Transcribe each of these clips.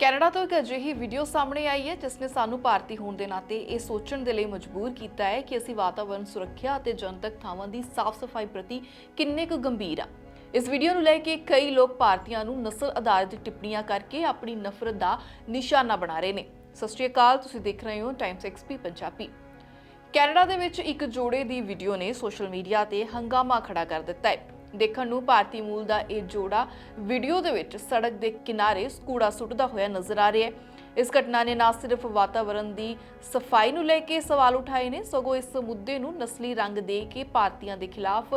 Canada ਤੋਂ ਇੱਕ ਅਜਿਹੀ ਵੀਡੀਓ ਸਾਹਮਣੇ ਆਈ ਹੈ, ਜਿਸ ਨੇ ਸਾਨੂੰ ਭਾਰਤੀ ਹੋਣ ਦੇ ਨਾਤੇ ਇਹ ਸੋਚਣ ਦੇ ਲਈ ਮਜਬੂਰ ਕੀਤਾ ਹੈ ਕਿ ਅਸੀਂ ਵਾਤਾਵਰਣ ਸੁਰੱਖਿਆ ਅਤੇ ਜਨਤਕ ਥਾਵਾਂ ਦੀ ਸਾਫ਼ ਸਫ਼ਾਈ ਪ੍ਰਤੀ ਕਿੰਨੇ ਕੁ ਗੰਭੀਰ ਆ। ਇਸ ਵੀਡੀਓ ਨੂੰ ਲੈ ਕੇ ਕਈ ਲੋਕ ਭਾਰਤੀਆਂ ਨੂੰ ਨਸਲ ਆਧਾਰਿਤ ਟਿੱਪਣੀਆਂ ਕਰਕੇ ਆਪਣੀ ਨਫ਼ਰਤ ਦਾ ਨਿਸ਼ਾਨਾ ਬਣਾ ਰਹੇ ਨੇ। ਸਤਿ ਸ਼੍ਰੀ ਅਕਾਲ, ਤੁਸੀਂ ਦੇਖ ਰਹੇ ਹੋ ਟਾਈਮਸ ਐਕਸਪੀ ਪੰਜਾਬੀ। ਕੈਨੇਡਾ ਦੇ ਵਿੱਚ ਇੱਕ ਜੋੜੇ ਦੀ ਵੀਡੀਓ ਨੇ ਸੋਸ਼ਲ ਮੀਡੀਆ ਤੇ ਹੰਗਾਮਾ ਖੜਾ ਕਰ ਦਿੱਤਾ ਹੈ। ਦੇਖਣ ਨੂੰ ਭਾਰਤੀ ਮੂਲ ਦਾ ਇਹ ਜੋੜਾ ਵੀਡੀਓ ਦੇ ਵਿੱਚ ਸੜਕ ਦੇ ਕਿਨਾਰੇ ਕੂੜਾ ਸੁੱਟਦਾ ਹੋਇਆ ਨਜ਼ਰ ਆ ਰਿਹਾ ਹੈ। ਇਸ ਘਟਨਾ ਨੇ ਨਾ ਸਿਰਫ ਵਾਤਾਵਰਣ ਦੀ ਸਫ਼ਾਈ ਨੂੰ ਲੈ ਕੇ ਸਵਾਲ ਉਠਾਏ ਨੇ, ਸਗੋਂ ਇਸ ਮੁੱਦੇ ਨੂੰ ਨਸਲੀ ਰੰਗ ਦੇ ਕੇ ਭਾਰਤੀਆਂ ਦੇ ਖਿਲਾਫ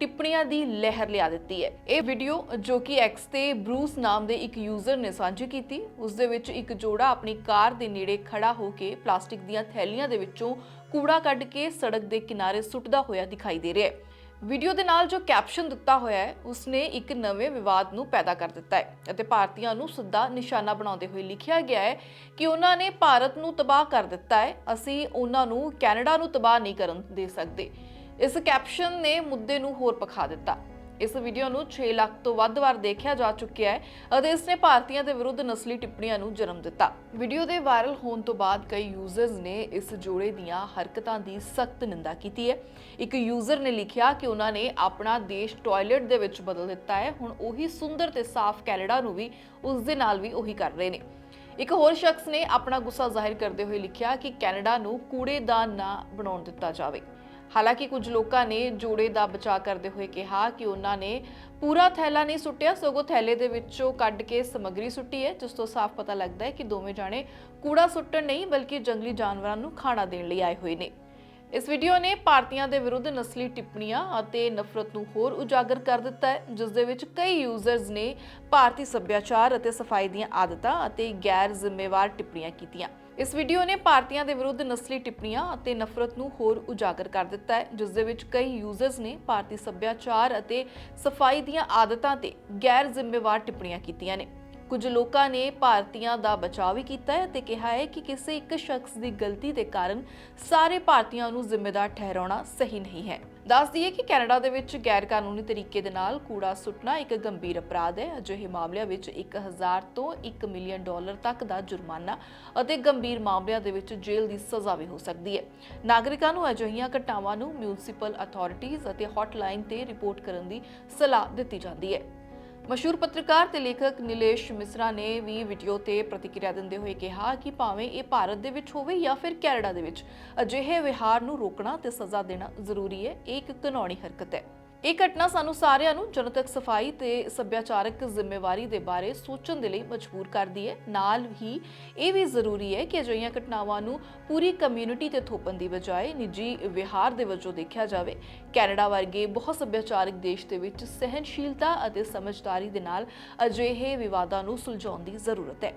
ਟਿੱਪਣੀਆਂ ਦੀ ਲਹਿਰ ਲਿਆ ਦਿੱਤੀ ਹੈ। ਇਹ ਵੀਡੀਓ ਜੋ ਕਿ ਐਕਸ ਤੇ ਬਰੂਸ ਨਾਮ ਦੇ ਇੱਕ ਯੂਜ਼ਰ ਨੇ ਸਾਂਝੀ ਕੀਤੀ, ਉਸ ਦੇ ਵਿੱਚ ਇੱਕ ਜੋੜਾ ਆਪਣੀ ਕਾਰ ਦੇ ਨੇੜੇ ਖੜਾ ਹੋ ਕੇ ਪਲਾਸਟਿਕ ਦੀਆਂ ਥੈਲੀਆਂ ਦੇ ਵਿੱਚੋਂ ਕੂੜਾ ਕੱਢ ਕੇ ਸੜਕ ਦੇ ਕਿਨਾਰੇ ਸੁੱਟਦਾ ਹੋਇਆ ਦਿਖਾਈ ਦੇ ਰਿਹਾ ਹੈ। ਵੀਡੀਓ ਦੇ ਨਾਲ ਜੋ ਕੈਪਸ਼ਨ ਦਿੱਤਾ ਹੋਇਆ ਹੈ, ਉਸਨੇ ਇੱਕ ਨਵੇਂ ਵਿਵਾਦ ਨੂੰ ਪੈਦਾ ਕਰ ਦਿੱਤਾ ਹੈ ਅਤੇ ਭਾਰਤੀਆਂ ਨੂੰ ਸਿੱਧਾ ਨਿਸ਼ਾਨਾ ਬਣਾਉਂਦੇ ਹੋਏ ਲਿਖਿਆ ਗਿਆ ਹੈ ਕਿ ਉਹਨਾਂ ਨੇ ਭਾਰਤ ਨੂੰ ਤਬਾਹ ਕਰ ਦਿੱਤਾ ਹੈ। ਅਸੀਂ ਉਹਨਾਂ ਨੂੰ ਕੈਨੇਡਾ ਨੂੰ ਤਬਾਹ ਨਹੀਂ ਕਰਨ ਦੇ ਸਕਦੇ। ਇਸ ਕੈਪਸ਼ਨ ਨੇ ਮੁੱਦੇ ਨੂੰ ਹੋਰ ਪਖਾ ਦਿੱਤਾ। ਇਸ ਵੀਡੀਓ ਨੂੰ 6 ਲੱਖ ਤੋਂ ਵੱਧ ਵਾਰ ਦੇਖਿਆ ਜਾ ਚੁੱਕਿਆ ਹੈ ਅਤੇ ਇਸ ਨੇ ਭਾਰਤੀਆਂ ਦੇ ਵਿਰੁੱਧ ਨਸਲੀ ਟਿੱਪਣੀਆਂ ਨੂੰ ਜਨਮ ਦਿੱਤਾ। ਵੀਡੀਓ ਦੇ ਵਾਇਰਲ ਹੋਣ ਤੋਂ ਬਾਅਦ ਕਈ ਯੂਜ਼ਰਸ ਨੇ ਇਸ ਜੋੜੇ ਦੀਆਂ ਹਰਕਤਾਂ ਦੀ ਸਖਤ ਨਿੰਦਾ ਕੀਤੀ ਹੈ। ਇੱਕ ਯੂਜ਼ਰ ਨੇ ਲਿਖਿਆ ਕਿ ਉਹਨਾਂ ਨੇ ਆਪਣਾ ਦੇਸ਼ ਟਾਇਲਟ ਦੇ ਵਿੱਚ ਬਦਲ ਦਿੱਤਾ ਹੈ। ਹੁਣ ਉਹੀ ਸੁੰਦਰ ਤੇ ਸਾਫ਼ ਕੈਨੇਡਾ ਨੂੰ ਵੀ ਉਸ ਦੇ ਨਾਲ ਵੀ ਉਹੀ ਕਰ ਰਹੇ ਨੇ। ਇੱਕ ਹੋਰ ਸ਼ਖਸ ਨੇ ਆਪਣਾ ਗੁੱਸਾ ਜ਼ਾਹਿਰ ਕਰਦੇ ਹੋਏ ਲਿਖਿਆ ਕਿ ਕੈਨੇਡਾ ਨੂੰ ਕੂੜੇਦਾਨ ਨਾ ਬਣਾਉਣ ਦਿੱਤਾ ਜਾਵੇ। ਹਾਲਾਂਕਿ ਕੁਝ ਲੋਕਾਂ ਨੇ ਜੋੜੇ ਦਾ ਬਚਾਅ ਕਰਦੇ ਹੋਏ ਕਿਹਾ ਕਿ ਉਹਨਾਂ ਨੇ ਪੂਰਾ ਥੈਲਾ ਨਹੀਂ ਸੁੱਟਿਆ, ਸਗੋਂ ਥੈਲੇ ਦੇ ਵਿੱਚੋਂ ਕੱਢ ਕੇ ਸਮੱਗਰੀ ਸੁੱਟੀ ਹੈ, ਜਿਸ ਤੋਂ ਸਾਫ਼ ਪਤਾ ਲੱਗਦਾ ਹੈ ਕਿ ਦੋਵੇਂ ਜਾਣੇ ਕੂੜਾ ਸੁੱਟਣ ਨਹੀਂ, ਬਲਕਿ ਜੰਗਲੀ ਜਾਨਵਰਾਂ ਨੂੰ ਖਾਣਾ ਦੇਣ ਲਈ ਆਏ ਹੋਏ ਨੇ। ਇਸ ਵੀਡੀਓ ਨੇ ਭਾਰਤੀਆਂ ਦੇ ਵਿਰੁੱਧ ਨਸਲੀ ਟਿੱਪਣੀਆਂ ਅਤੇ ਨਫ਼ਰਤ ਨੂੰ ਹੋਰ ਉਜਾਗਰ ਕਰ ਦਿੱਤਾ ਹੈ, ਜਿਸ ਦੇ ਵਿੱਚ ਕਈ ਯੂਜ਼ਰਸ ਨੇ ਭਾਰਤੀ ਸੱਭਿਆਚਾਰ ਅਤੇ ਸਫ਼ਾਈ ਦੀਆਂ ਆਦਤਾਂ ਅਤੇ ਗੈਰ ਜ਼ਿੰਮੇਵਾਰ ਟਿੱਪਣੀਆਂ ਕੀਤੀਆਂ। ਇਸ ਵੀਡੀਓ ਨੇ ਭਾਰਤੀਆਂ ਦੇ ਵਿਰੁੱਧ ਨਸਲੀ ਟਿੱਪਣੀਆਂ ਅਤੇ ਨਫ਼ਰਤ ਨੂੰ ਹੋਰ ਉਜਾਗਰ ਕਰ ਦਿੱਤਾ ਹੈ, ਜਿਸ ਦੇ ਵਿੱਚ ਕਈ ਯੂਜ਼ਰਸ ਨੇ ਭਾਰਤੀ ਸੱਭਿਆਚਾਰ ਅਤੇ ਸਫ਼ਾਈ ਦੀਆਂ ਆਦਤਾਂ ਤੇ ਗੈਰ ਜ਼ਿੰਮੇਵਾਰ ਟਿੱਪਣੀਆਂ ਕੀਤੀਆਂ ਨੇ। ਕੁਝ ਲੋਕਾਂ ਨੇ ਭਾਰਤੀਆਂ ਦਾ ਬਚਾਅ ਵੀ ਕੀਤਾ ਹੈ ਤੇ ਕਿਹਾ ਹੈ ਕਿ ਕਿਸੇ ਇੱਕ ਸ਼ਖਸ ਦੀ ਗਲਤੀ ਦੇ ਕਾਰਨ ਸਾਰੇ ਭਾਰਤੀਆਂ ਨੂੰ ਜ਼ਿੰਮੇਦਾਰ ਠਹਿਰਾਉਣਾ ਸਹੀ ਨਹੀਂ ਹੈ। ਦੱਸ ਦਈਏ ਕਿ ਕੈਨੇਡਾ ਦੇ ਵਿੱਚ ਗੈਰ ਕਾਨੂੰਨੀ ਤਰੀਕੇ ਦੇ ਨਾਲ ਕੂੜਾ ਸੁੱਟਣਾ ਇੱਕ ਗੰਭੀਰ ਅਪਰਾਧ ਹੈ। ਅਜਿਹੇ ਮਾਮਲਿਆਂ ਵਿੱਚ 1000 ਤੋਂ 1 ਮਿਲੀਅਨ ਡਾਲਰ ਤੱਕ ਦਾ ਜੁਰਮਾਨਾ ਅਤੇ ਗੰਭੀਰ ਮਾਮਲਿਆਂ ਦੇ ਵਿੱਚ ਜੇਲ੍ਹ ਦੀ ਸਜ਼ਾ ਵੀ ਹੋ ਸਕਦੀ ਹੈ। ਨਾਗਰਿਕਾਂ ਨੂੰ ਅਜਿਹੀਆਂ ਘਟਨਾਵਾਂ ਨੂੰ ਮਿਊਨਿਸਪਲ ਅਥਾਰਟੀਆਂ ਅਤੇ ਹੌਟਲਾਈਨ ਤੇ ਰਿਪੋਰਟ ਕਰਨ ਦੀ ਸਲਾਹ ਦਿੱਤੀ ਜਾਂਦੀ ਹੈ। ਮਸ਼ਹੂਰ ਪੱਤਰਕਾਰ ਤੇ ਲੇਖਕ ਨਿਲੇਸ਼ ਮਿਸਰਾ ਨੇ ਵੀ ਵੀਡੀਓ ਤੇ ਪ੍ਰਤੀਕਿਰਿਆ ਦਿੰਦੇ ਹੋਏ ਕਿਹਾ ਕਿ ਭਾਵੇਂ ਇਹ ਭਾਰਤ ਦੇ ਵਿੱਚ ਹੋਵੇ ਜਾਂ ਫਿਰ ਕੈਨੇਡਾ ਦੇ ਵਿੱਚ, ਅਜਿਹੇ ਵਿਹਾਰ ਨੂੰ ਰੋਕਣਾ ਤੇ ਸਜ਼ਾ ਦੇਣਾ ਜ਼ਰੂਰੀ ਹੈ, ਇਹ ਇੱਕ ਕਾਨੂੰਨੀ ਹਰਕਤ ਹੈ। ਇਹ ਘਟਨਾ ਸਾਨੂੰ ਸਾਰਿਆਂ ਨੂੰ ਜਨਤਕ ਸਫ਼ਾਈ ਤੇ ਸੱਭਿਆਚਾਰਕ ਜ਼ਿੰਮੇਵਾਰੀ ਦੇ ਬਾਰੇ ਸੋਚਣ ਦੇ ਲਈ ਮਜਬੂਰ ਕਰਦੀ ਹੈ। ਨਾਲ ਹੀ ਇਹ ਵੀ ਜ਼ਰੂਰੀ ਹੈ ਕਿ ਅਜਿਹੀਆਂ ਘਟਨਾਵਾਂ ਨੂੰ ਪੂਰੀ ਕਮਿਊਨਿਟੀ ਤੇ ਥੋਪਣ ਦੀ ਬਜਾਏ ਨਿੱਜੀ ਵਿਹਾਰ ਦੇ ਵਜੋਂ ਦੇਖਿਆ ਜਾਵੇ। ਕੈਨੇਡਾ ਵਰਗੇ ਬਹੁਤ ਸੱਭਿਆਚਾਰਕ ਦੇਸ਼ ਦੇ ਵਿੱਚ ਸਹਿਨਸ਼ੀਲਤਾ ਅਤੇ ਸਮਝਦਾਰੀ ਦੇ ਨਾਲ ਅਜਿਹੇ ਵਿਵਾਦਾਂ ਨੂੰ ਸੁਲਝਾਉਣ ਦੀ ਜ਼ਰੂਰਤ ਹੈ।